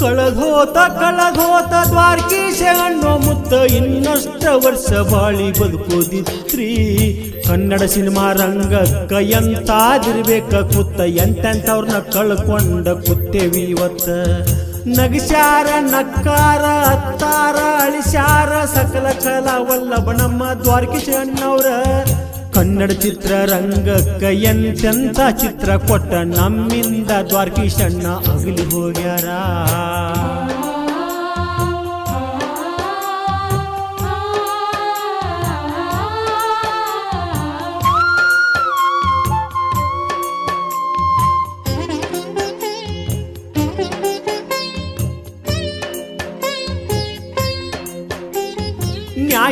ಕಳಗೋತ ಕಳಗೋತ ದ್ವಾರಕೀಶ ಅಣ್ಣೋ ಮುತ್ತ ಇನ್ನಷ್ಟ ವರ್ಷ ಬಾಳಿ ಬದುಕೋದಿತ್ರಿ ಕನ್ನಡ ಸಿನಿಮಾ ರಂಗಕ್ಕ ಎಂತಾದಿರ್ಬೇಕ ಕುತ್ತ ಎಂತೆಂಥವ್ರನ್ನ ಕಳ್ಕೊಂಡ ಕುತ್ತೇವಿ ಇವತ್ತ. ನಗಶಾರ ನಕ್ಕಾರ, ಹತ್ತಾರ ಅಳಿಶಾರ ಸಕಲ ಕಲಾವಲ್ಲಭ ನಮ್ಮ ದ್ವಾರಕೀಶ ಅಣ್ಣವ್ರ ಕನ್ನಡ ಚಿತ್ರ ರಂಗಕ್ಕ ಎಂತೆಂತ ಚಿತ್ರ ಕೊಟ್ಟ ನಮ್ಮಿಂದ ದ್ವಾರಕೀಶಣ್ಣ ಅಗಲಿ ಹೋಗ್ಯಾರ.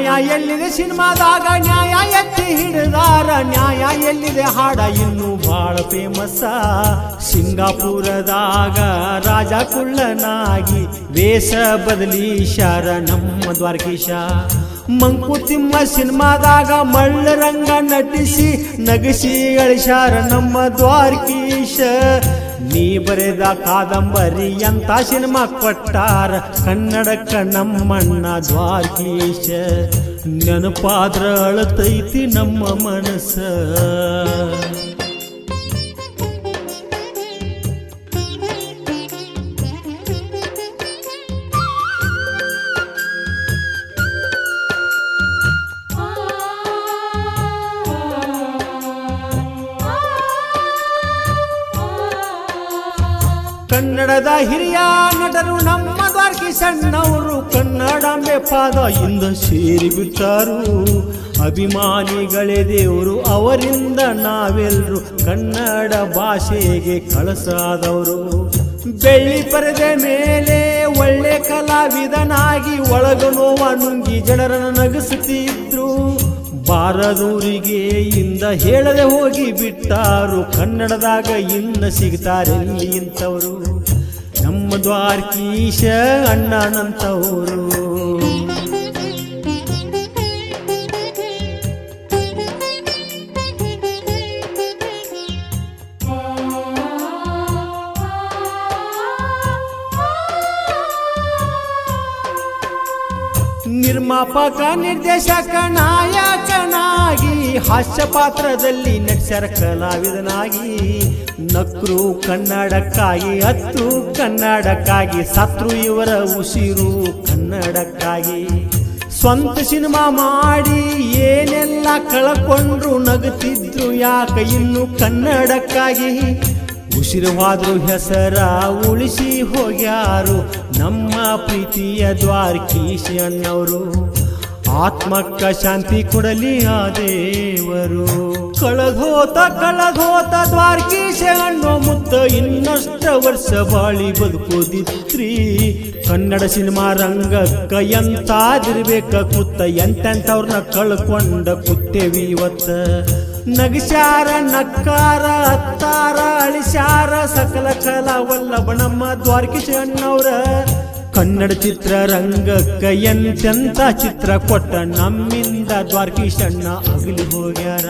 ನ್ಯಾಯ ಎಲ್ಲಿದೆ ಸಿನಿಮಾದಾಗ? ನ್ಯಾಯ ಎತ್ತಿ ಹಿಡಿದಾರ? ನ್ಯಾಯ ಎಲ್ಲಿದೆ ಹಾಡ? ಇನ್ನು ಬಹಳ ಫೇಮಸ್ ಸಿಂಗಾಪುರದಾಗ ರಾಜ ಕುಳ್ಳನಾಗಿ ವೇಷ ಬದಲೀಶಾರ ನಮ್ಮ ದ್ವಾರಕೀಶ. ಮಂಕುತಿಮ್ಮ ಸಿನಿಮಾದಾಗ ಮಳ್ಳ ರಂಗ ನಟಿಸಿ ನಗಸಿ ಅಳಿಶಾರ ನಮ್ಮ ದ್ವಾರಕೀಶ. ನೀ ಬರೆದ ಕಾದಂಬರಿ ಅಂತ ಸಿನಿಮಾ ಕೊಟ್ಟಾರ? ಕನ್ನಡಕ್ಕ ನಮ್ಮಣ್ಣ ದ್ವಾರಕೀಶ. ನೆನಪಾದ್ರ ಅಳತೈತಿ ನಮ್ಮ ಮನಸ್ಸ. ಕನ್ನಡದ ಹಿರಿಯ ನಟರು ನಮ್ಮ ದ್ವಾರಕಿ ಸಣ್ಣವರು ಕನ್ನಡಾಂಬೆ ಪಾದ ಇಂದ ಸೇರಿ ಬಿಟ್ಟಾರು. ಅಭಿಮಾನಿಗಳೇ ದೇವರು, ಅವರಿಂದ ನಾವೆಲ್ಲರೂ ಕನ್ನಡ ಭಾಷೆಗೆ ಕಳಸಾದವರು. ಬೆಳ್ಳಿ ಪರದೆ ಮೇಲೆ ಒಳ್ಳೆ ಕಲಾವಿದನಾಗಿ ಒಳಗ ನೋವ ನುಂಗಿ ಜನರನ್ನು ನಗಿಸುತ್ತಿದ್ರು. ಬಾರದೂರಿಗೆ ಇಂದ ಹೇಳದೆ ಹೋಗಿ ಬಿಟ್ಟಾರು ಕನ್ನಡದಾಗ ಇನ್ನ ಸಿಗ್ತಾರೆಲ್ಲಿ ಇಂಥವರು? ನಮ್ಮ ದ್ವಾರಕೀಶ ಅಣ್ಣನಂತವರು ನಿರ್ಮಾಪಕ, ನಿರ್ದೇಶಕ, ನಾಯಕನಾಗಿ ಹಾಸ್ಯ ಪಾತ್ರದಲ್ಲಿ ನಟಿಸರ ಕಲಾವಿದನಾಗಿ, ನಕ್ರು ಕನ್ನಡಕ್ಕಾಗಿ, ಹತ್ತು ಕನ್ನಡಕ್ಕಾಗಿ, ಸತ್ರು ಇವರ ಉಸಿರು ಕನ್ನಡಕ್ಕಾಗಿ. ಸ್ವಂತ ಸಿನಿಮಾ ಮಾಡಿ ಏನೆಲ್ಲ ಕಳ್ಕೊಂಡ್ರು ನಗುತ್ತಿದ್ರು ಯಾಕೆ ಇನ್ನು ಕನ್ನಡಕ್ಕಾಗಿ? ಉಸಿರುವಾದ್ರು ಹೆಸರ ಉಳಿಸಿ ಹೋಗ್ಯಾರು. ನಮ್ಮ ಪ್ರೀತಿಯ ದ್ವಾರಕೀಶಿ ಅನ್ನವರು ಆತ್ಮಕ್ಕ ಶಾಂತಿ ಕೊಡಲಿ ಆ ದೇವರು. ಕಳಗೋತ ಕಳಗೋತ ದ್ವಾರಕೀಶ ಅನ್ನೋ ಮುತ್ತ ಇನ್ನಷ್ಟು ವರ್ಷ ಬಾಳಿ ಬದುಕೋದಿತ್ರಿ. ಕನ್ನಡ ಸಿನಿಮಾ ರಂಗಕ್ಕ ಎಂತಾದಿರ್ಬೇಕ ಕುತ್ತ ಎಂತೆಂಥವ್ರನ್ನ ಕಳ್ಕೊಂಡ ಕುತ್ತೇವಿ ಇವತ್ತ. ನಗಶಾರ, ನಕ್ಕಾರ ಅತ್ತಾರ ಅಳಿಶಾರ, ಸಕಲ ಕಲಾವಲ್ಲಭ ನಮ್ಮ ದ್ವಾರಕೀಶ ಅಣ್ಣವ್ರ ಕನ್ನಡ ಚಿತ್ರರಂಗಕ್ಕ ಎಂತೆಂತ ಚಿತ್ರ ಕೊಟ್ಟ ನಮ್ಮಿಂದ ದ್ವಾರಕೀಶಣ್ಣ ಅಗಲಿ ಹೋಗ್ಯಾರ.